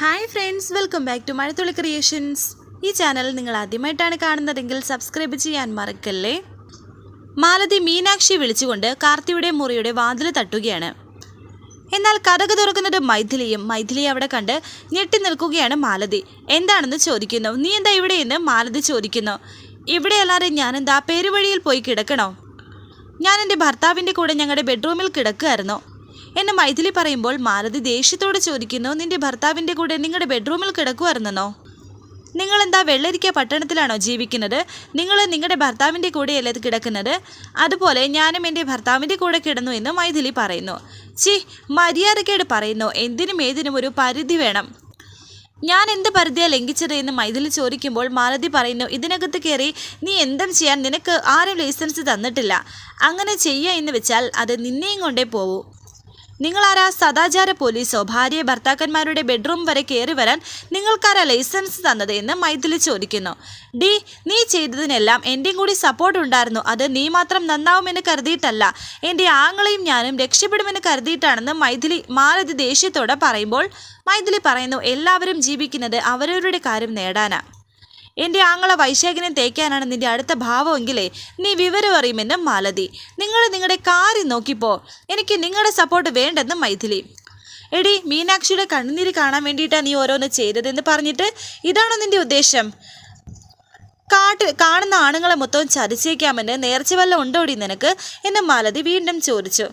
Hi friends welcome back to Mazhathulli creations ഈ channel നിങ്ങൾ ആദ്യമായിട്ടാണ് കാണുന്നതെങ്കിൽ സബ്സ്ക്രൈബ് ചെയ്യാൻ മറക്കല്ലേ? മാലതി മീനാക്ഷി വിളിച്ചുകൊണ്ട് കാർത്തിയുടെ മുറിയുടെ വാതിൽ തട്ടുകയാണ്. എന്നാൽ കഥക് തുറക്കുന്നത് മൈഥിലിയും മൈഥിലി അവിടെ കണ്ട് ഞെട്ടി നിൽക്കുകയാണ് മാലതി. എന്താണെന്ന് ചോദിക്കുന്നു? നീ എന്താ ഇവിടെയെന്ന് മാലതി ചോദിക്കുന്നു. ഇവിടെ അല്ലാതെ ഞാനെന്താ പേരുവഴിയിൽ പോയി കിടക്കണോ? ഞാൻ എന്റെ ഭർത്താവിന്റെ കൂടെ ഞങ്ങളുടെ ബെഡ്റൂമിൽ കിടക്കുകയായിരുന്നു. എന്നെ മൈഥിലി പറയുമ്പോൾ മാലതി ദേഷ്യത്തോട് ചോദിക്കുന്നു നിന്റെ ഭർത്താവിന്റെ കൂടെ നിങ്ങളുടെ ബെഡ്റൂമിൽ കിടക്കുമായിരുന്നോ നിങ്ങളെന്താ വെള്ളരിക്ക പട്ടണത്തിലാണോ ജീവിക്കുന്നത്? നിങ്ങൾ നിങ്ങളുടെ ഭർത്താവിന്റെ കൂടെയല്ലേ കിടക്കുന്നത്? അതുപോലെ ഞാനും എന്റെ ഭർത്താവിന്റെ കൂടെ കിടന്നു എന്ന് മൈഥിലി പറയുന്നു. ചി മര്യാദക്കേട് പറയുന്നു. എന്തിനും ഏതിനും ഒരു പരിധി വേണം. ഞാൻ എന്ത് പരിധിയാ ലംഘിച്ചത് എന്ന് മൈഥിലി ചോദിക്കുമ്പോൾ മാലതി പറയുന്നു ഇതിനകത്ത് കയറി നീ എന്തും ചെയ്യാൻ നിനക്ക് ആരും ലൈസൻസ് തന്നിട്ടില്ല. അങ്ങനെ ചെയ്യുക എന്ന് വെച്ചാൽ അത് നിന്നെയും കൊണ്ടേ പോവൂ. നിങ്ങളാരാ? സദാചാര പോലീസോ? ഭാര്യ ഭർത്താക്കന്മാരുടെ ബെഡ്റൂം വരെ കയറി വരാൻ നിങ്ങൾക്കാരാ ലൈസൻസ് തന്നത് എന്ന് മൈഥിലി ചോദിക്കുന്നു. ഡി നീ ചെയ്തതിനെല്ലാം എന്റെയും കൂടി സപ്പോർട്ട് ഉണ്ടായിരുന്നു. അത് നീ മാത്രം നന്നാവുമെന്ന് കരുതിയിട്ടല്ല. എന്റെ ആങ്ങളെയും ഞാനും രക്ഷപ്പെടുമെന്ന് കരുതിയിട്ടാണെന്ന് മൈഥിലി മാലതി ദേഷ്യത്തോടെ പറയുമ്പോൾ മൈഥിലി പറയുന്നു എല്ലാവരും ജീവിക്കുന്നത് അവരവരുടെ കാര്യം നേടാനാ. എന്റെ ആങ്ങളെ വൈശാഖിനെ തേക്കാനാണ് നിന്റെ അടുത്ത ഭാവമെങ്കിലേ നീ വിവരം അറിയുമെന്ന് മാലതി. നിങ്ങൾ നിങ്ങളുടെ കാര്യം നോക്കിപ്പോ. എനിക്ക് നിങ്ങളുടെ സപ്പോർട്ട് വേണ്ടെന്ന് മൈഥിലി. എടി മീനാക്ഷിയുടെ കണ്ണുനീര് കാണാൻ വേണ്ടിയിട്ടാണ് നീ ഓരോന്ന് ചെയ്തതെന്ന് പറഞ്ഞിട്ട് ഇതാണോ നിന്റെ ഉദ്ദേശം? കാട്ട് കാണുന്ന ആണുങ്ങളെ മൊത്തം ചതിച്ചേക്കാമെന്ന് നേർച്ച വല്ല ഉണ്ടോടി നിനക്ക്? എന്ന് മാലതി വീണ്ടും ചോദിച്ചു.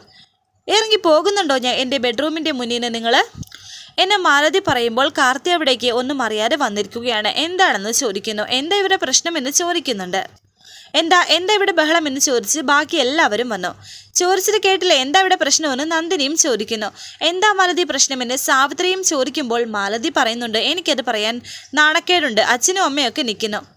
ഇറങ്ങി പോകുന്നുണ്ടോ ഞാൻ എന്റെ ബെഡ്റൂമിന്റെ മുന്നിൽ നിന്ന് നിങ്ങൾ എന്നെ മാലതി പറയുമ്പോൾ കാർത്തി അവിടേക്ക് ഒന്നും അറിയാതെ വന്നിരിക്കുകയാണ്. എന്താണെന്ന് ചോദിക്കുന്നു. എന്താ ഇവരുടെ പ്രശ്നം എന്ന് ചോദിക്കുന്നുണ്ട്. എന്താ എന്താ ഇവിടെ ബഹളം എന്ന് ചോദിച്ച് ബാക്കി എല്ലാവരും വന്നു. ചോദിച്ചത് കേട്ടില്ല. എന്താ ഇവിടെ പ്രശ്നമെന്ന് നന്ദിനിയും ചോദിക്കുന്നു. എന്താ മാലതി പ്രശ്നമെന്ന് സാവിത്രിയും ചോദിക്കുമ്പോൾ മാലതി പറയുന്നുണ്ട്. എനിക്കത് പറയാൻ നാണക്കേടുണ്ട്. അച്ഛനും അമ്മയൊക്കെ നിൽക്കുന്നു.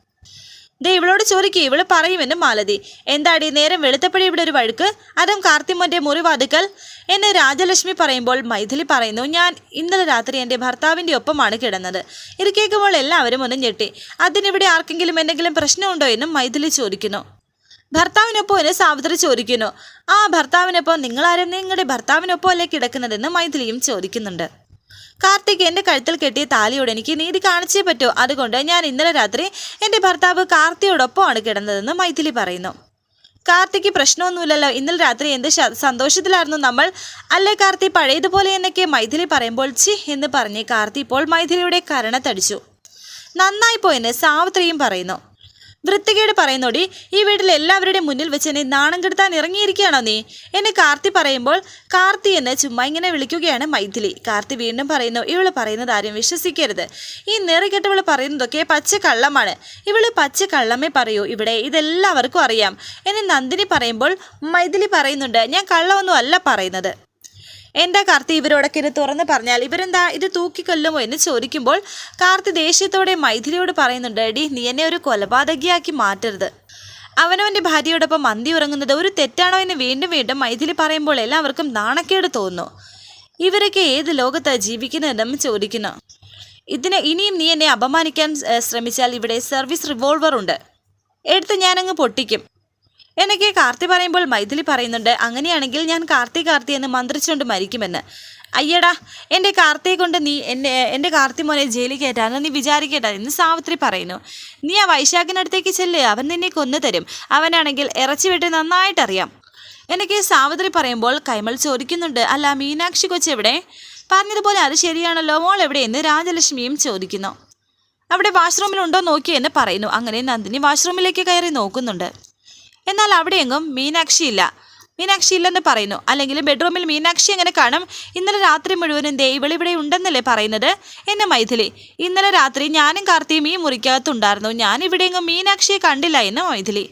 ദേ ഇവളോട് ചോദിക്കുക ഇവൾ പറയുമെന്ന് മാലതി. എന്താടി നേരം വെളുത്തപ്പഴി ഇവിടെ ഒരു വഴുക്ക്? അതും കാർത്തിമോന്റെ മുറിവാതുക്കൽ? എന്നെ രാജലക്ഷ്മി പറയുമ്പോൾ മൈഥിലി പറയുന്നു ഞാൻ ഇന്നലെ രാത്രി എന്റെ ഭർത്താവിന്റെ ഒപ്പമാണ് കിടന്നത്. ഇത് കേൾക്കുമ്പോൾ എല്ലാവരും ഒന്ന് ഞെട്ടി. അതിനിവിടെ ആർക്കെങ്കിലും എന്തെങ്കിലും പ്രശ്നമുണ്ടോ എന്നും മൈഥിലി ചോദിക്കുന്നു. ഭർത്താവിനൊപ്പം എന്നെ സാവിത്രി ചോദിക്കുന്നു. ആ ഭർത്താവിനൊപ്പം നിങ്ങളാരും? നിങ്ങളുടെ ഭർത്താവിനൊപ്പം അല്ലേ കിടക്കുന്നതെന്ന് മൈഥിലിയും ചോദിക്കുന്നുണ്ട്. കാർത്തിക് എന്റെ കഴുത്തിൽ കെട്ടിയ താലിയോട് എനിക്ക് നീതി കാണിച്ചേ പറ്റൂ. അതുകൊണ്ട് ഞാൻ ഇന്നലെ രാത്രി എന്റെ ഭർത്താവ് കാർത്തിയോടൊപ്പമാണ് കിടന്നതെന്ന് മൈഥിലി പറയുന്നു. കാർത്തിക്ക് പ്രശ്നമൊന്നുമില്ലല്ലോ. ഇന്നലെ രാത്രി എന്ത് സന്തോഷത്തിലായിരുന്നു നമ്മൾ? അല്ലേ കാർത്തി? പഴയതുപോലെ എന്നൊക്കെ മൈഥിലി പറയുമ്പോൾ ചി എന്ന് പറഞ്ഞ് കാർത്തി ഇപ്പോൾ മൈഥിലിയുടെ കരണത്തടിച്ചു. നന്നായി പോയെന്ന് സാവിത്രിയും പറയുന്നു. വൃത്തികേട് പറയുന്നോടി ഈ വീട്ടിൽ എല്ലാവരുടെയും മുന്നിൽ വെച്ച് എന്നെ നാണം കെടുത്താൻ ഇറങ്ങിയിരിക്കുകയാണോ നീ? എന്നെ കാർത്തി പറയുമ്പോൾ കാർത്തി എന്ന് ചുമ്മാ ഇങ്ങനെ വിളിക്കുകയാണ് മൈഥിലി. കാർത്തി വീണ്ടും പറയുന്നു ഇവൾ പറയുന്നത് ആരും വിശ്വസിക്കരുത്. ഈ നിറകെട്ടവൾ പറയുന്നതൊക്കെ പച്ച കള്ളമാണ് ഇവൾ പച്ച കള്ളമേ പറയൂ. ഇവിടെ ഇതെല്ലാവർക്കും അറിയാം. എന്നെ നന്ദിനി പറയുമ്പോൾ മൈഥിലി പറയുന്നുണ്ട് ഞാൻ കള്ളമൊന്നും അല്ല പറയുന്നത്. എന്താ കാർത്തി ഇവരോടൊക്കെ ഇത് തുറന്ന് പറഞ്ഞാൽ? ഇവരെന്താ ഇത് തൂക്കിക്കൊല്ലുമോ എന്ന് ചോദിക്കുമ്പോൾ കാർത്തി ദേഷ്യത്തോടെ മൈഥിലിയോട് പറയുന്നുണ്ട് എടി നീ എന്നെ ഒരു കൊലപാതകിയാക്കി മാറ്റരുത്. അവനവന്റെ ഭാര്യയോടൊപ്പം മന്തി ഉറങ്ങുന്നത് ഒരു തെറ്റാണോ എന്ന് വീണ്ടും വീണ്ടും മൈഥിലി പറയുമ്പോൾ എല്ലാവർക്കും നാണക്കേട് തോന്നുന്നു. ഇവരൊക്കെ ഏത് ലോകത്താണ് ജീവിക്കുന്നതെന്നും ചോദിക്കുന്നു. ഇതിന് ഇനിയും നീ എന്നെ അപമാനിക്കാൻ ശ്രമിച്ചാൽ ഇവിടെ സർവീസ് റിവോൾവർ ഉണ്ട്. എടുത്ത് ഞാനങ്ങ് പൊട്ടിക്കും. എനിക്ക് കാർത്തി പറയുമ്പോൾ മൈഥിലി പറയുന്നുണ്ട് അങ്ങനെയാണെങ്കിൽ ഞാൻ കാർത്തി കാർത്തി എന്ന് മന്ത്രിച്ചുകൊണ്ട് മരിക്കുമെന്ന്. അയ്യടാ എന്റെ കാർത്തിയെ കൊണ്ട് നീ എന്റെ എന്റെ കാർത്തി മോനെ ജയിലിൽ കയറ്റാന്ന് നീ വിചാരിക്കേണ്ട എന്ന് സാവിത്രി പറയുന്നു. നീ ആ വൈശാഖിനടുത്തേക്ക് ചെല്ല് അവൻ നിന്നെ കൊന്നു തരും. അവനാണെങ്കിൽ ഇറച്ചി വെട്ടി നന്നായിട്ടറിയാം. എനിക്ക് സാവിത്രി പറയുമ്പോൾ കൈമൾ ചോദിക്കുന്നുണ്ട് അല്ല മീനാക്ഷി കൊച്ചെവിടെ പറഞ്ഞതുപോലെ അത് ശരിയാണല്ലോ മോൾ എവിടെയെന്ന് രാജലക്ഷ്മിയും ചോദിക്കുന്നു. അവിടെ വാഷ്റൂമിലുണ്ടോ നോക്കിയെന്ന് പറയുന്നു. അങ്ങനെ നന്ദിനി വാഷ്റൂമിലേക്ക് കയറി നോക്കുന്നുണ്ട്. എന്നാൽ അവിടെയെങ്ങും മീനാക്ഷി ഇല്ല. മീനാക്ഷി ഇല്ലെന്ന് പറയുന്നു. അല്ലെങ്കിൽ ബെഡ്റൂമിൽ മീനാക്ഷി എങ്ങനെ കാണും? ഇന്നലെ രാത്രി മുഴുവനും ദേ ഇവിടെ ഉണ്ടെന്നല്ലേ പറയുന്നത്? എന്നെ മൈഥിലി ഇന്നലെ രാത്രി ഞാനും കാർത്തിയും ഈ മുറിക്കകത്തുണ്ടായിരുന്നു. ഞാൻ ഇവിടെയെങ്ങും മീനാക്ഷിയെ കണ്ടില്ല എന്ന് മൈഥിലി.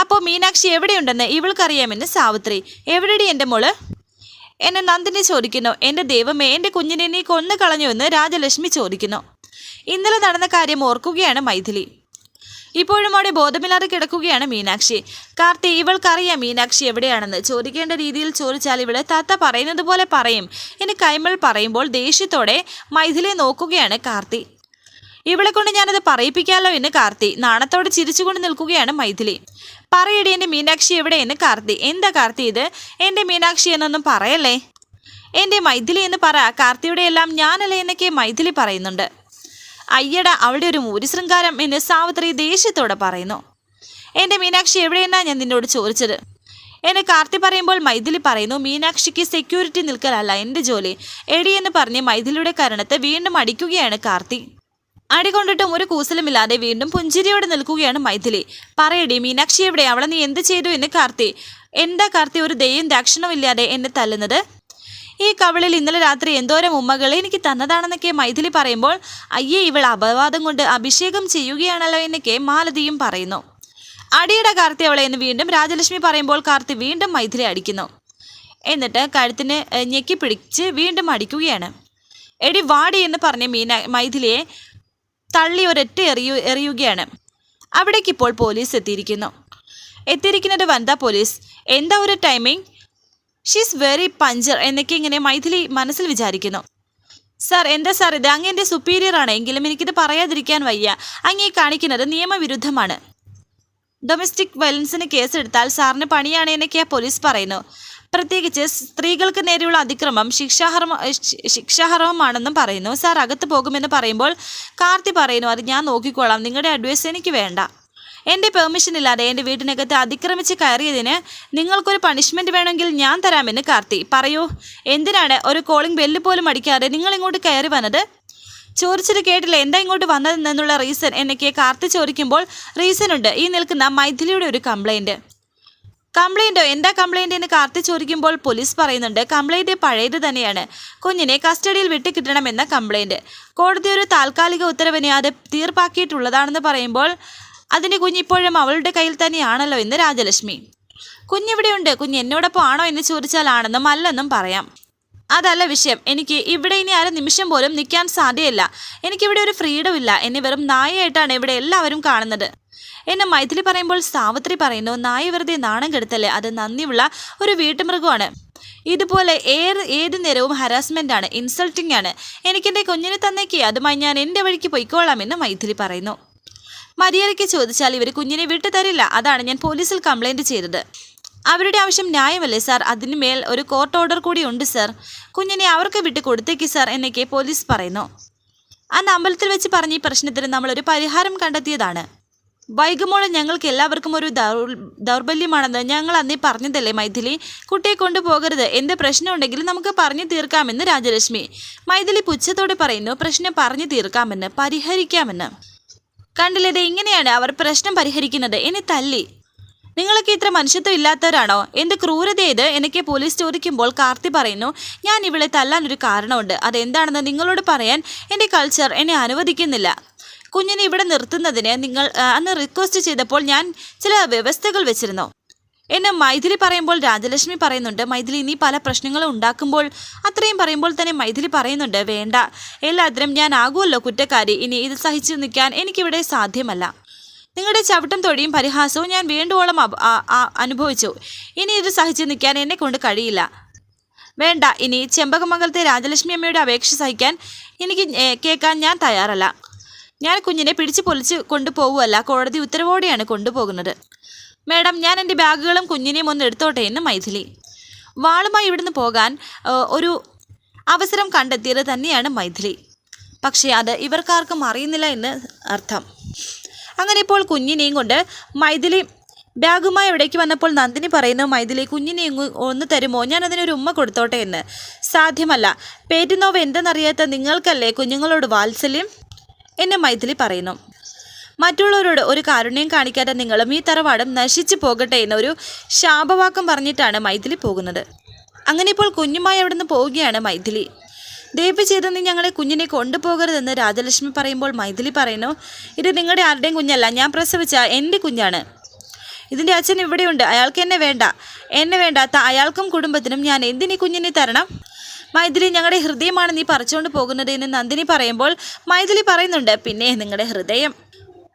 അപ്പോൾ മീനാക്ഷി എവിടെയുണ്ടെന്ന് ഇവൾക്കറിയാമെന്ന് സാവിത്രി. എവിടെടി എന്റെ മോൾ? എന്നെ നന്ദിനി ചോദിക്കുന്നു. എന്റെ ദൈവമേ എന്റെ കുഞ്ഞിനെ നീ കൊന്നു കളഞ്ഞുവെന്ന് രാജലക്ഷ്മി ചോദിക്കുന്നു. ഇന്നലെ നടന്ന കാര്യം ഓർക്കുകയാണ് മൈഥിലി. ഇപ്പോഴും അവിടെ ബോധമില്ലാതെ കിടക്കുകയാണ് മീനാക്ഷി. കാർത്തി ഇവൾക്കറിയാം മീനാക്ഷി എവിടെയാണെന്ന്. ചോദിക്കേണ്ട രീതിയിൽ ചോദിച്ചാൽ ഇവൾ തത്ത പറയുന്നത് പോലെ പറയും. ഇനി കൈമൾ പറയുമ്പോൾ ദേഷ്യത്തോടെ മൈഥിലെ നോക്കുകയാണ് കാർത്തി. ഇവളെ കൊണ്ട് ഞാനത് പറയിപ്പിക്കാമല്ലോ എന്ന് കാർത്തി. നാണത്തോടെ ചിരിച്ചുകൊണ്ട് നിൽക്കുകയാണ് മൈഥിലി. പറയടി എന്റെ മീനാക്ഷി എവിടെയെന്ന് കാർത്തി. എന്താ കാർത്തി ഇത്? എന്റെ മീനാക്ഷി എന്നൊന്നും പറയല്ലേ? എന്റെ മൈഥിലി എന്ന് പറ. കാർത്തിയുടെ എല്ലാം ഞാനല്ലേ എന്നൊക്കെ മൈഥിലി പറയുന്നുണ്ട്. അയ്യട അവളുടെ ഒരു മൂരിശൃംഗാരം എന്ന് സാവിത്രി ദേഷ്യത്തോടെ പറയുന്നു. എന്റെ മീനാക്ഷി എവിടെയെന്നാ ഞാൻ നിന്നോട് ചോദിച്ചത്? എന്നെ കാർത്തി പറയുമ്പോൾ മൈഥിലി പറയുന്നു മീനാക്ഷിക്ക് സെക്യൂരിറ്റി നിൽക്കലല്ല എന്റെ ജോലി. എടി എന്ന് പറഞ്ഞ് മൈഥിലിയുടെ കരണത്ത് വീണ്ടും അടിക്കുകയാണ് കാർത്തി. അടി കൊണ്ടിട്ടും ഒരു കൂസലുമില്ലാതെ വീണ്ടും പുഞ്ചിരിയോടെ നിൽക്കുകയാണ് മൈഥിലി. പറയടി മീനാക്ഷി എവിടെ? അവളെ നീ എന്ത് ചെയ്തു എന്ന് കാർത്തി? എന്താ കാർത്തി ഒരു ദയും ദാക്ഷിണവും ഇല്ലാതെ എന്നെ തല്ലുന്നത്? ഈ കവളിൽ ഇന്നലെ രാത്രി എന്തോരം ഉമ്മകൾ എനിക്ക് തന്നതാണെന്നൊക്കെ മൈഥിലി പറയുമ്പോൾ അയ്യേ ഇവൾ അപവാദം കൊണ്ട് അഭിഷേകം ചെയ്യുകയാണല്ലോ എന്നൊക്കെ മാലതിയും പറയുന്നു. അടിയുടെ കാർത്തി അവളെ എന്ന് വീണ്ടും രാജലക്ഷ്മി പറയുമ്പോൾ കാർത്തി വീണ്ടും മൈഥിലി അടിക്കുന്നു. എന്നിട്ട് കഴുത്തിന് ഞെക്കി പിടിച്ച് വീണ്ടും അടിക്കുകയാണ്. എടി വാടി എന്ന് പറഞ്ഞ മീന മൈഥിലിയെ തള്ളി ഒരൊറ്റ എറിയു എറിയുകയാണ്. അവിടേക്ക് ഇപ്പോൾ പോലീസ് എത്തിയിരിക്കുന്നു. എത്തിയിരിക്കുന്നത് വനിതാ പോലീസ്. എന്താ ഒരു ടൈമിംഗ് ഷീസ് വെരി പഞ്ചർ എന്നൊക്കെ ഇങ്ങനെ മൈഥിലി മനസ്സിൽ വിചാരിക്കുന്നു. സാർ എന്താ സാർ ഇത്? അങ്ങ് എന്റെ സുപ്പീരിയർ ആണ്. എങ്കിലും എനിക്കിത് പറയാതിരിക്കാൻ വയ്യ. അങ്ങേ കാണിക്കുന്നത് നിയമവിരുദ്ധമാണ്. ഡൊമസ്റ്റിക് വയലൻസിന് കേസെടുത്താൽ സാറിന് പണിയാണ് എന്നൊക്കെ പോലീസ് പറയുന്നു. പ്രത്യേകിച്ച് സ്ത്രീകൾക്ക് നേരെയുള്ള അതിക്രമം ശിക്ഷാഹർമ ശിക്ഷാർഹമാണെന്നും പറയുന്നു. സാർ അകത്ത് പോകുമെന്ന് പറയുമ്പോൾ കാർത്തി പറയുന്നു അത് ഞാൻ നോക്കിക്കോളാം. നിങ്ങളുടെ അഡ്വൈസ് എനിക്ക് വേണ്ട. എന്റെ പെർമിഷൻ ഇല്ലാതെ എന്റെ വീട്ടിനകത്ത് അതിക്രമിച്ച് കയറിയതിന് നിങ്ങൾക്കൊരു പണിഷ്മെന്റ് വേണമെങ്കിൽ ഞാൻ തരാമെന്ന് കാർത്തി. പറയൂ എന്തിനാണ് ഒരു കോളിംഗ് ബെല്ല് പോലും അടിക്കാതെ നിങ്ങൾ ഇങ്ങോട്ട് കയറി വന്നത്? ചോദിച്ചത് കേട്ടില്ല എന്താ ഇങ്ങോട്ട് വന്നതെന്നുള്ള റീസൺ എന്നൊക്കെ കാർത്തി ചോദിക്കുമ്പോൾ റീസൺ ഉണ്ട്. ഈ നിൽക്കുന്ന മൈഥിലിയുടെ ഒരു കംപ്ലൈന്റ് കംപ്ലൈന്റോ എന്താ കംപ്ലൈന്റ് എന്ന് കാർത്തി ചോദിക്കുമ്പോൾ പോലീസ് പറയുന്നുണ്ട് കംപ്ലൈന്റ് പഴയത് തന്നെയാണ്. കുഞ്ഞിനെ കസ്റ്റഡിയിൽ വിട്ടുകിട്ടണമെന്ന കംപ്ലൈന്റ് കോടതി ഒരു താൽക്കാലിക ഉത്തരവിനെ അത് തീർപ്പാക്കിയിട്ടുള്ളതാണെന്ന് പറയുമ്പോൾ അതിന് കുഞ്ഞിപ്പോഴും അവളുടെ കയ്യിൽ തന്നെയാണല്ലോ എന്ന് രാജലക്ഷ്മി. കുഞ്ഞിവിടെയുണ്ട് കുഞ്ഞ് എന്നോടൊപ്പം ആണോ എന്ന് ചോദിച്ചാൽ ആണെന്നും അല്ലെന്നും പറയാം. അതല്ല വിഷയം. എനിക്ക് ഇവിടെ ഇനി അര നിമിഷം പോലും നിൽക്കാൻ സാധ്യതയില്ല. എനിക്കിവിടെ ഒരു ഫ്രീഡം ഇല്ല. എന്നെ വെറും നായയായിട്ടാണ് ഇവിടെ എല്ലാവരും കാണുന്നത്. എന്നെ മൈഥിലി പറയുമ്പോൾ സാവിത്രി പറയുന്നു നായ വെറുതെ നാണം കെടുത്തല്ലേ? അത് നന്ദിയുള്ള ഒരു വീട്ടുമൃഗമാണ്. ഇതുപോലെ ഏത് ഏത് നേരവും ഹരാസ്മെന്റ് ആണ് ഇൻസൾട്ടിംഗ് ആണ്. എനിക്കെന്റെ കുഞ്ഞിനെ തന്നേക്ക്. അതുമായി ഞാൻ എന്റെ വഴിക്ക് പൊയ്ക്കോളാം എന്ന് മൈഥിലി പറയുന്നു. മര്യാദയ്ക്ക് ചോദിച്ചാൽ ഇവർ കുഞ്ഞിനെ വിട്ടു തരില്ല. അതാണ് ഞാൻ പോലീസിൽ കംപ്ലൈന്റ് ചെയ്തത്. അവരുടെ ആവശ്യം ന്യായമല്ലേ സാർ അതിന് മേൽ ഒരു കോർട്ട് ഓർഡർ കൂടി ഉണ്ട് സാർ കുഞ്ഞിനെ അവർക്ക് വിട്ട് കൊടുത്തേക്ക് സാർ എന്നൊക്കെ പോലീസ് പറയുന്നു. അന്ന് അമ്പലത്തിൽ വെച്ച് പറഞ്ഞ ഈ പ്രശ്നത്തിന് നമ്മളൊരു പരിഹാരം കണ്ടെത്തിയതാണ്. വൈകുമോളം ഞങ്ങൾക്ക് എല്ലാവർക്കും ഒരു ദൗർ ദൗർബല്യമാണെന്ന് ഞങ്ങൾ അന്നേ പറഞ്ഞതല്ലേ മൈഥിലി? കുട്ടിയെ കൊണ്ടുപോകരുത്. എന്ത് പ്രശ്നമുണ്ടെങ്കിലും നമുക്ക് പറഞ്ഞു തീർക്കാമെന്ന് രാജലക്ഷ്മി. മൈഥിലി പുച്ഛത്തോടെ പറയുന്നു പ്രശ്നം പറഞ്ഞു തീർക്കാമെന്ന് പരിഹരിക്കാമെന്ന്. കണ്ടില്ലേ ഇങ്ങനെയാണ് അവർ പ്രശ്നം പരിഹരിക്കുന്നത്. എന്നെ തല്ലി. നിങ്ങളൊക്കെ ഇത്ര മനുഷ്യത്വം ഇല്ലാത്തവരാണോ എന്ത് ക്രൂരത ഇത്? എനിക്ക് പോലീസ് ചോദിക്കുമ്പോൾ കാർത്തി പറയുന്നു ഞാൻ ഇവളെ തല്ലാൻ ഒരു കാരണമുണ്ട്. അതെന്താണെന്ന് നിങ്ങളോട് പറയാൻ എന്റെ കൾച്ചർ എന്നെ അനുവദിക്കുന്നില്ല. കുഞ്ഞിനെ ഇവിടെ നിർത്തുന്നതിന് നിങ്ങൾ അന്ന് റിക്വസ്റ്റ് ചെയ്തപ്പോൾ ഞാൻ ചില വ്യവസ്ഥകൾ വെച്ചിരുന്നു. എന്നെ മൈഥിലി പറയുമ്പോൾ രാജലക്ഷ്മി പറയുന്നുണ്ട് മൈഥിലി നീ പല പ്രശ്നങ്ങളും ഉണ്ടാക്കുമ്പോൾ അത്രയും പറയുമ്പോൾ തന്നെ മൈഥിലി പറയുന്നുണ്ട് വേണ്ട എല്ലാത്തിനും ഞാൻ ആകുമല്ലോ കുറ്റക്കാരി ഇനി ഇത് സഹിച്ചു നിൽക്കാൻ എനിക്കിവിടെ സാധ്യമല്ല. നിങ്ങളുടെ ചവിട്ടം തൊഴിയും പരിഹാസവും ഞാൻ വീണ്ടുവോളം അനുഭവിച്ചു ഇനി ഇത് സഹിച്ചു നിൽക്കാൻ എന്നെ കൊണ്ട് കഴിയില്ല. വേണ്ട ഇനി ചെമ്പകമംഗലത്തെ രാജലക്ഷ്മി അമ്മയുടെ അപേക്ഷ സഹിക്കാൻ എനിക്ക് കേൾക്കാൻ ഞാൻ തയ്യാറല്ല. ഞാൻ കുഞ്ഞിനെ പിടിച്ചു പൊലിച്ച് കൊണ്ടുപോകുമല്ല കോടതി ഉത്തരവോടെയാണ് കൊണ്ടുപോകുന്നത്. മേഡം ഞാൻ എന്റെ ബാഗുകളും കുഞ്ഞിനെയും ഒന്ന് എടുത്തോട്ടെ എന്ന് മൈഥിലി. വാളുമായി ഇവിടുന്ന് പോകാൻ ഒരു അവസരം കണ്ടെത്തിയത് തന്നെയാണ് മൈഥിലി. പക്ഷേ അത് ഇവർക്കാർക്കും അറിയുന്നില്ല എന്ന് അർത്ഥം. അങ്ങനെ ഇപ്പോൾ കുഞ്ഞിനെയും കൊണ്ട് മൈഥിലി ബാഗുമായി ഇവിടേക്ക് വന്നപ്പോൾ നന്ദിനി പറയുന്നു മൈഥിലി കുഞ്ഞിനെ ഒന്ന് തരുമോ? ഞാൻ അതിനൊരു ഉമ്മ കൊടുത്തോട്ടെ എന്ന്. സാധ്യമല്ല. പേറ്റുന്നോവ് എന്തെന്നറിയാത്ത നിങ്ങൾക്കല്ലേ കുഞ്ഞുങ്ങളോട് വാത്സല്യം? എന്ന് മൈഥിലി പറയുന്നു. മറ്റുള്ളവരോട് ഒരു കാരുണ്യം കാണിക്കാതെ നിങ്ങളും ഈ തറവാടും നശിച്ചു പോകട്ടെ എന്നൊരു ശാപവാക്കം പറഞ്ഞിട്ടാണ് മൈഥിലി പോകുന്നത്. അങ്ങനെ ഇപ്പോൾ കുഞ്ഞുമായി അവിടുന്ന് പോവുകയാണ് മൈഥിലി. ദയവ് ചെയ്ത് നീ ഞങ്ങളെ കുഞ്ഞിനെ കൊണ്ടുപോകരുതെന്ന് രാജലക്ഷ്മി പറയുമ്പോൾ മൈഥിലി പറയുന്നു ഇത് നിങ്ങളുടെ ആരുടെയും കുഞ്ഞല്ല ഞാൻ പ്രസവിച്ച എന്റെ കുഞ്ഞാണ്. ഇതിന്റെ അച്ഛൻ ഇവിടെയുണ്ട് അയാൾക്ക് എന്നെ വേണ്ട. എന്നെ വേണ്ടാത്ത അയാൾക്കും കുടുംബത്തിനും ഞാൻ എന്തിനീ കുഞ്ഞിനെ തരണം? മൈഥിലി ഞങ്ങളുടെ ഹൃദയമാണ് നീ പറിച്ചുകൊണ്ട് പോകുന്നത് എന്ന് നന്ദിനി പറയുമ്പോൾ മൈഥിലി പറയുന്നുണ്ട് പിന്നെ നിങ്ങളുടെ ഹൃദയം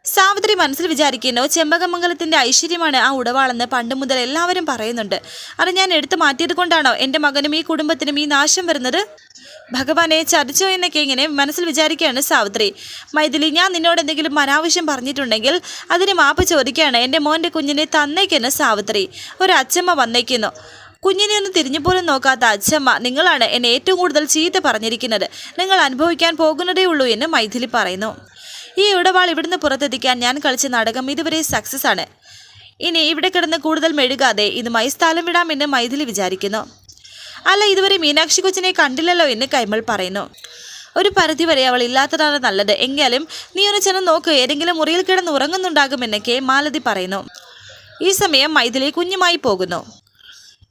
സാവിത്രി മനസ്സിൽ വിചാരിക്കുന്നു ചെമ്പകമംഗലത്തിന്റെ ഐശ്വര്യമാണ് ആ ഉടവാളെന്ന് പണ്ട് മുതൽ എല്ലാവരും പറയുന്നുണ്ട്. അത് ഞാൻ എടുത്തു മാറ്റിയത് കൊണ്ടാണോ? എന്റെ മകനും ഈ കുടുംബത്തിനും ഈ നാശം വരുന്നത്? ഭഗവാനെ ചതിച്ചോ എന്നൊക്കെ ഇങ്ങനെ മനസ്സിൽ വിചാരിക്കുകയാണ് സാവിത്രി. മൈഥിലി ഞാൻ നിന്നോട് എന്തെങ്കിലും അനാവശ്യം പറഞ്ഞിട്ടുണ്ടെങ്കിൽ അതിന് മാപ്പ് ചോദിക്കുകയാണ്. എന്റെ മോന്റെ കുഞ്ഞിനെ തന്നേക്കെന്ന് സാവിത്രി. ഒരു അച്ചമ്മ വന്നേക്കുന്നു. കുഞ്ഞിനെ ഒന്ന് തിരിഞ്ഞു പോലും നോക്കാത്ത അച്ഛമ്മ നിങ്ങളാണ് എന്നെ ഏറ്റവും കൂടുതൽ ചീത്ത പറഞ്ഞിരിക്കുന്നത്. നിങ്ങൾ അനുഭവിക്കാൻ പോകുന്നതേ ഉള്ളൂ എന്ന് മൈഥിലി പറയുന്നു. ഈ ഇടപാൾ ഇവിടുന്ന് പുറത്തെത്തിക്കാൻ ഞാൻ കളിച്ച നാടകം ഇതുവരെ സക്സസ് ആണ്. ഇനി ഇവിടെ കിടന്ന് കൂടുതൽ മെഴുകാതെ ഇതുമായി സ്ഥലം വിടാമെന്ന് മൈഥിലി വിചാരിക്കുന്നു. അല്ല ഇതുവരെ മീനാക്ഷി കൊച്ചിനെ കണ്ടില്ലല്ലോ എന്ന് കൈമൾ പറയുന്നു. ഒരു പരിധി വരെ അവൾ ഇല്ലാത്തതാണ് നല്ലത്. എങ്കിലും നീ ഒന്ന് ചെന്ന് നോക്ക് ഏതെങ്കിലും മുറിയിൽ കിടന്ന് ഉറങ്ങുന്നുണ്ടാകുമെന്നൊക്കെ മാലതി പറയുന്നു. ഈ സമയം മൈഥിലി കുഞ്ഞുമായി പോകുന്നു.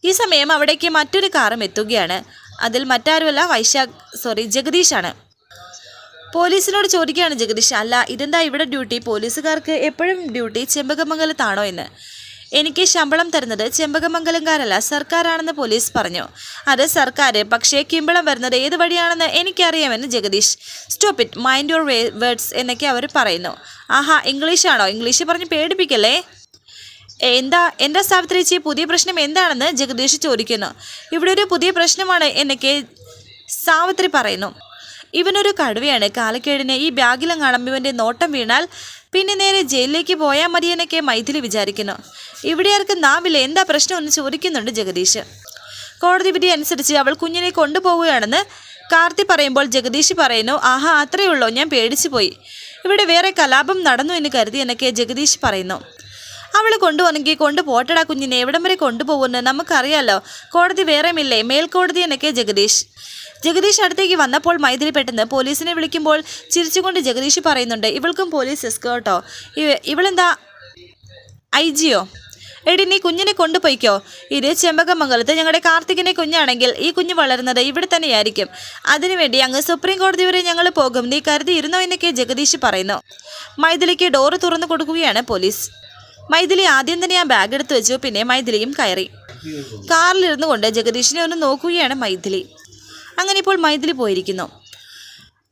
ഈ സമയം അവിടേക്ക് മറ്റൊരു കാറും എത്തുകയാണ്. അതിൽ മറ്റാരുമല്ല വൈശാഖ് സോറി ജഗദീഷാണ് പോലീസിനോട് ചോദിക്കുകയാണ് ജഗദീഷ് അല്ല ഇതെന്താ ഇവിടെ ഡ്യൂട്ടി? പോലീസുകാർക്ക് എപ്പോഴും ഡ്യൂട്ടി ചെമ്പകമംഗലത്താണോ എന്ന് എനിക്ക് ശമ്പളം തരുന്നത് ചെമ്പകമംഗലംകാരല്ല സർക്കാരാണെന്ന് പോലീസ് പറഞ്ഞു. അത് സർക്കാർ പക്ഷേ കിമ്പളം വരുന്നത് ഏത് വഴിയാണെന്ന് എനിക്കറിയാമെന്ന് Jagadish. Stop it mind your words എന്നൊക്കെ അവർ പറയുന്നു. ആഹാ ഇംഗ്ലീഷാണോ? ഇംഗ്ലീഷ് പറഞ്ഞ് പേടിപ്പിക്കല്ലേ? എന്താ എന്താ സാവിത്രിച്ചി പുതിയ പ്രശ്നം എന്താണെന്ന്? ജഗദീഷ് ചോദിക്കുന്നു. ഇവിടെ ഒരു പുതിയ പ്രശ്നമാണ് എന്നൊക്കെ സാവിത്രി പറയുന്നു. ഇവനൊരു കടുവയാണ്. കാലക്കേടിന് ഈ ബാഗിലെങ്ങാണം ഇവന്റെ നോട്ടം വീണാൽ പിന്നെ നേരെ ജയിലിലേക്ക് പോയാൽ മതിയെന്നൊക്കെ മൈഥിലി വിചാരിക്കുന്നു. ഇവിടെ ആർക്കും നാവില്ല എന്താ പ്രശ്നം എന്ന് ചോദിക്കുന്നുണ്ട് ജഗദീഷ്. കോടതി വിധി അനുസരിച്ച് അവൾ കുഞ്ഞിനെ കൊണ്ടുപോവുകയാണെന്ന് കാർത്തി പറയുമ്പോൾ ജഗദീഷ് പറയുന്നു ആഹാ അത്രയേ ഉള്ളൂ ഞാൻ പേടിച്ചു പോയി ഇവിടെ വേറെ കലാപം നടന്നു എന്ന് കരുതി എന്നൊക്കെ ജഗദീഷ് പറയുന്നു. അവൾ കൊണ്ടുവന്നെങ്കിൽ കൊണ്ടുപോട്ടടാ കുഞ്ഞിനെ. എവിടം വരെ കൊണ്ടുപോകുമെന്ന് നമുക്കറിയാലോ. കോടതി വേറെമില്ലേ? മേൽക്കോടതി എന്നൊക്കെ ജഗദീഷ്. ജഗദീഷ് അടുത്തേക്ക് വന്നപ്പോൾ മൈഥിലി പെട്ടെന്ന് പോലീസിനെ വിളിക്കുമ്പോൾ ചിരിച്ചുകൊണ്ട് ജഗദീഷ് പറയുന്നുണ്ട് ഇവൾക്കും പോലീസ് എസ്കേർട്ടോ? ഇവ ഇവളെന്താ? ഐ ജിയോ എടി നീ കുഞ്ഞിനെ കൊണ്ടുപോയിക്കോ? ഇത് ചെമ്പകമംഗലത്ത് ഞങ്ങളുടെ കാർത്തികിനെ കുഞ്ഞാണെങ്കിൽ ഈ കുഞ്ഞ് വളരുന്നത് ഇവിടെ തന്നെയായിരിക്കും. അതിനുവേണ്ടി അങ്ങ് സുപ്രീം കോടതി വരെ ഞങ്ങൾ പോകും. നീ കരുതിയിരുന്നോ? എന്നൊക്കെ ജഗദീഷ് പറയുന്നു. മൈഥിലിക്ക് ഡോറ് തുറന്നു കൊടുക്കുകയാണ് പോലീസ്. മൈഥിലി ആദ്യം തന്നെ ആ ബാഗ് എടുത്തു വെച്ചു പിന്നെ മൈഥിലിയും കയറി. കാറിലിരുന്നു കൊണ്ട് ജഗദീഷിനെ ഒന്ന് നോക്കുകയാണ് മൈഥിലി. അങ്ങനെ ഇപ്പോൾ മൈഥിലി പോയിരിക്കുന്നു.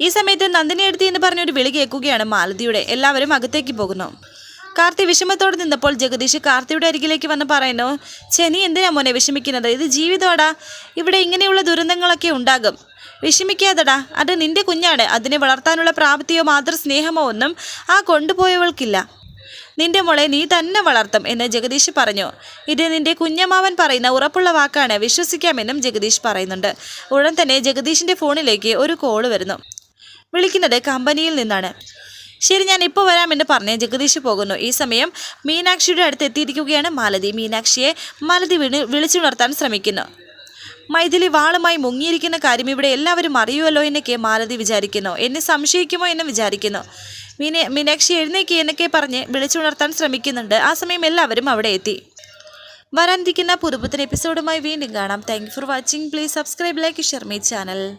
ഈ സമയത്ത് നന്ദിനി എടുത്തി എന്ന് പറഞ്ഞൊരു വിളി കേൾക്കുകയാണ് മാലതിയുടെ. എല്ലാവരും അകത്തേക്ക് പോകുന്നു. കാർത്തി വിഷമത്തോടെ നിന്നപ്പോൾ ജഗദീഷ് കാർത്തിയുടെ അരികിലേക്ക് വന്ന് പറയുന്നു ചെനി എന്തിനാ മോനെ വിഷമിക്കുന്നത്? ഇത് ജീവിതമാടാ. ഇവിടെ ഇങ്ങനെയുള്ള ദുരന്തങ്ങളൊക്കെ ഉണ്ടാകും. വിഷമിക്കാതെടാ. അത് നിന്റെ കുഞ്ഞാണ്. അതിനെ വളർത്താനുള്ള പ്രാപ്തിയോ മാതൃസ്നേഹമോ ഒന്നും ആ കൊണ്ടുപോയവൾക്കില്ല. നിന്റെ മോളെ നീ തന്നെ വളർത്തും എന്ന് ജഗദീഷ് പറഞ്ഞു. ഇത് നിന്റെ കുഞ്ഞമാവൻ പറയുന്ന ഉറപ്പുള്ള വാക്കാണ്. വിശ്വസിക്കാമെന്നും ജഗദീഷ് പറയുന്നുണ്ട്. ഉടൻ തന്നെ ജഗദീഷിന്റെ ഫോണിലേക്ക് ഒരു കോൾ വരുന്നു. വിളിക്കുന്നത് കമ്പനിയിൽ നിന്നാണ്. ശരി ഞാൻ ഇപ്പോൾ വരാമെന്ന് പറഞ്ഞ് ജഗദീഷ് പോകുന്നു. ഈ സമയം മീനാക്ഷിയുടെ അടുത്ത് എത്തിയിരിക്കുകയാണ് മാലതി. മീനാക്ഷിയെ മാലതി വിളി വിളിച്ചുണർത്താൻ ശ്രമിക്കുന്നു. മൈഥിലി വാളുമായി മുങ്ങിയിരിക്കുന്ന കാര്യം ഇവിടെ എല്ലാവരും അറിയുമല്ലോ എന്നൊക്കെ മാലതി വിചാരിക്കുന്നു. എന്നെ സംശയിക്കുമോ എന്ന് വിചാരിക്കുന്നു. മീന മീനാക്ഷി എഴുന്നേക്ക് എന്നൊക്കെ പറഞ്ഞ് വിളിച്ചുണർത്താൻ ശ്രമിക്കുന്നുണ്ട്. ആ സമയം എല്ലാവരും അവിടെ എത്തി. വരാനിരിക്കുന്ന പുതുപുത്തൻ എപ്പിസോഡുമായി വീണ്ടും കാണാം. Thank for watching please subscribe like share channel